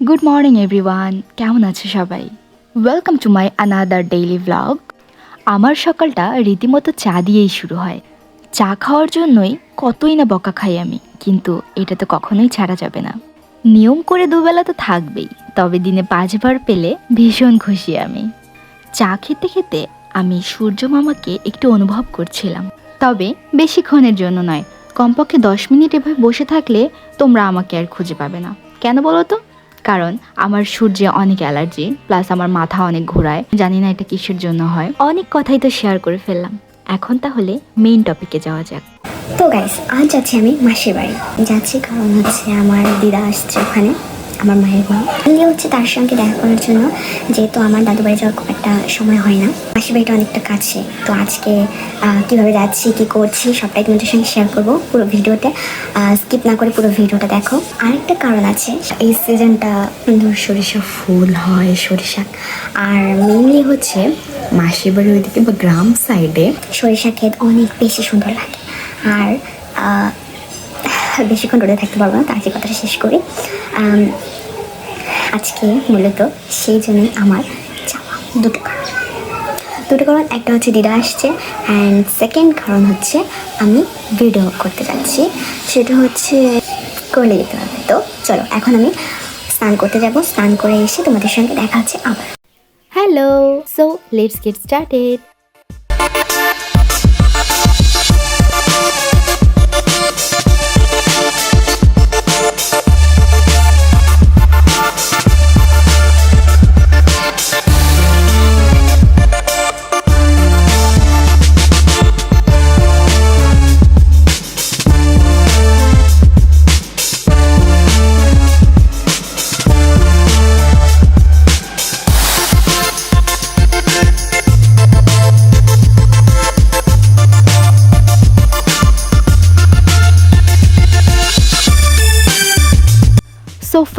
Good morning everyone কেমন আছে সবাই? Welcome to my another daily vlog আমার সকালটা রীতিমতো চা দিয়েই শুরু হয়। চা খাওয়ার জন্যই কতই না বকা খাই আমি, কিন্তু এটা তো কখনোই ছাড়া যাবে না। নিয়ম করে দুবেলা তো থাকবেই, তবে দিনে পাঁচবার পেলে ভীষণ খুশি আমি। চা খেতে খেতে আমি সূর্য মামাকে একটু অনুভব করছিলাম। তবে বেশিক্ষণের জন্য নয়, কমপক্ষে দশ মিনিট এভাবে বসে থাকলে তোমরা আমাকে আর খুঁজে পাবে না। কেন বলো তো? কারণ আমার সূর্যে অনেক অ্যালার্জি, প্লাস আমার মাথা অনেক ঘোরায়। জানি না এটা কিসের জন্য হয়। অনেক কথাই তো শেয়ার করে ফেললাম। এখন তাহলে মেইন টপিকে যাওয়া যাক। তো গাইস আজ যাচ্ছি আমি মাসির বাড়ি। যাচ্ছি কারণ হচ্ছে আমার দিদা আসছে ওখানে। আমার মায়ের বোন আজকে হচ্ছে তার সঙ্গে দেখা করার জন্য, যেহেতু আমার দাদু বাড়ি যাওয়ার খুব একটা সময় হয় না। মাসির বাড়িটা অনেকটা কাছে। তো আজকে কীভাবে যাচ্ছি, কি করছি, সবটাই তোমাদের সঙ্গে শেয়ার করব পুরো ভিডিওতে। স্কিপ না করে পুরো ভিডিওটা দেখো। আরেকটা কারণ আছে, এই সিজনটা সুন্দর সরিষা ফুল হয়, সরিষা। আর মেনলি হচ্ছে মাসির বাড়ির ওইদিকে বা গ্রাম সাইডে সরিষা ক্ষেত অনেক বেশি সুন্দর লাগে। আর বেশিক্ষণ রোদে থাকতে পারব না তার যে কথাটা শেষ করি। আজকে মূলত সেই জন্যই আমার যাওয়া দুটো কারণ। দুটো কারণ, একটা হচ্ছে দিদা আসছে অ্যান্ড সেকেন্ড কারণ হচ্ছে আমি ভিডিও করতে যাচ্ছি। সেটা হচ্ছে করে যেতে হবে। তো চলো, এখন আমি স্নান করতে যাব। স্নান করে এসে তোমাদের সঙ্গে দেখা হচ্ছে আবার। Hello so let's get started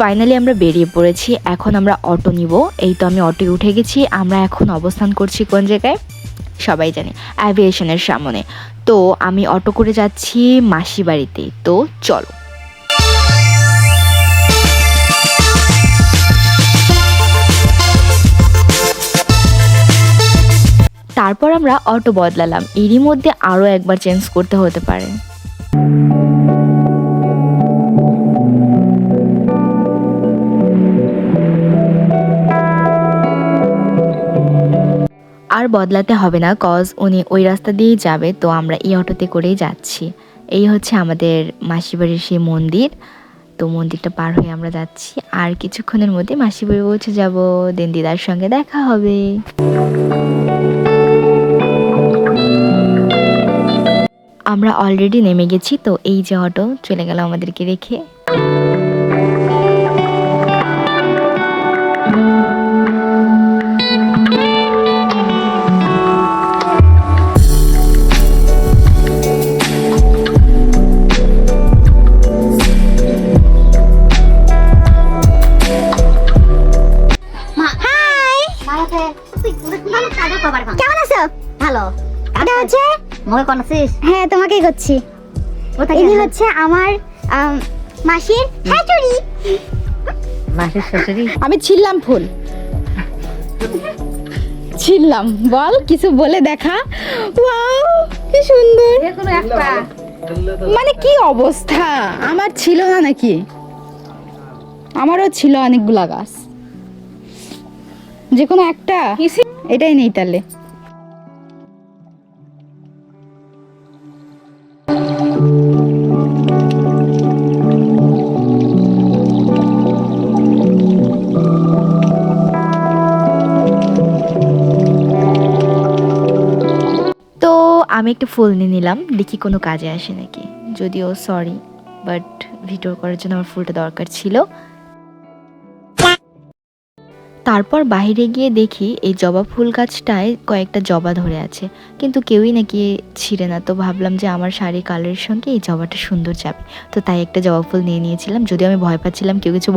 finally আমরা বেরিয়ে পড়েছি, এখন আমরা অটো নিব। এই তো আমি অটোয় উঠে গেছি, আমরা এখন অবস্থান করছি কোন জায়গায়? সবাই জানি অ্যাভিয়েশনের সামনে। তো আমি অটো করে যাচ্ছি মাসি বাড়িতে, তো চলো। তারপর আমরা অটো বদলালাম, এরই মধ্যে আরও একবার চেঞ্জ করতে হতে পারে। আর বদলাতে হবে না কজ উনি ওই রাস্তা দিয়েই যাবে, তো আমরা এই অটোতে করেই যাচ্ছি। এই হচ্ছে আমাদের মাসিবাড়ির সেই মন্দির। তো মন্দিরটা পার হয়ে আমরা যাচ্ছি। আর কিছুক্ষণের মধ্যে মাসিবাড়ি পৌঁছে যাব। দেন দিদার সঙ্গে দেখা হবে। আমরা অলরেডি নেমে গেছি, তো এই যে অটো চলে গেল আমাদেরকে রেখে। কেমন আছো? ভালো। এটা হচ্ছে? মুখে কোন হ্যাঁ তোমাকেই করছি। কোথায় ইনি হচ্ছে আমার মাসির শাশুড়ি। মাসির শ্বশুরি আমি ছিললাম ফুল। ছিললাম বল কিছু বলে দেখা। ওয়াও কি সুন্দর। একটা মানে কি অবস্থা? আমার ছিল না নাকি? আমারও ছিল অনেকগুলা গাছ। যে কোনো একটা এটাই নেই তাহলে। আমি একটা ফুল নিয়ে নিলাম, দেখি কোনো কাজে আসে নাকি। যদিও সরি বাট ভিডিও করার জন্য আমার ফুলটা দরকার ছিল। তারপর বাইরে গিয়ে দেখি এই জবা ফুল গাছটায় কয়েকটা জবা ধরে আছে। কিন্তু কেউই নাকি ছিঁড়ে না। তো ভাবলাম যে আমার শাড়ি কালারের সঙ্গে এই জবাটা সুন্দর যাবে। তো তাই একটা জবা ফুল নিয়ে নিয়েছিলাম। যদিও আমি ভয় পাচ্ছিলাম কেউ কিছু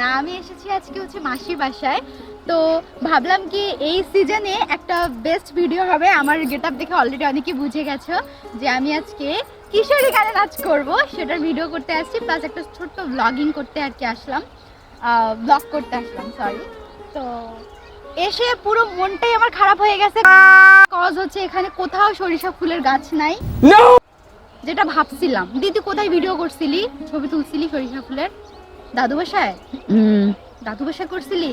না আমি এসেছি আজকে হচ্ছে মাসির বাসায়। তো ভাবলাম কি এই সিজনে একটা বেস্ট ভিডিও হবে। আমার গেট আপ দেখে অলরেডি অনেকেই বুঝে গেছো যে আমি আজকে কিশোরী গানে নাচ করব। সেটার ভিডিও করতে আসছি প্লাস একটা ছোট্ট ব্লগিং করতে আর কি আসলাম। ব্লগ করতে আসলাম সরি তো এসে পুরো মনটাই আমার খারাপ হয়ে গেছে। কজ হচ্ছে এখানে কোথাও সরিষা ফুলের গাছ নাই। যেটা ভাবছিলাম দিদি কোথায় ভিডিও করছিলি? ছবি তুলছিলি সরিষা ফুলের? দাদু বাসায় দাদু বাসা করছিলি?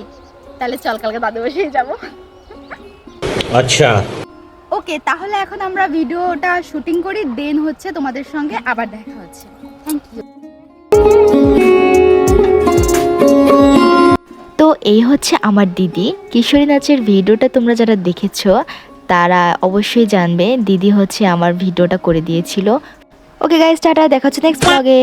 তাহলে চল কালকে দাদু বাসায় যাব। আচ্ছা। ওকে তাহলে এখন আমরা ভিডিওটা শুটিং করি দেন হচ্ছে তোমাদের সঙ্গে আবার দেখা হচ্ছে। থ্যাংক ইউ তো এই হচ্ছে আমার দিদি। কিশোরী নাচের ভিডিওটা তোমরা যারা দেখেছ তারা অবশ্যই জানবে দিদি হচ্ছে আমার ভিডিওটা করে দিয়েছিল। ওকে গাইজ টাটা দেখা হচ্ছে নেক্সট ব্লগে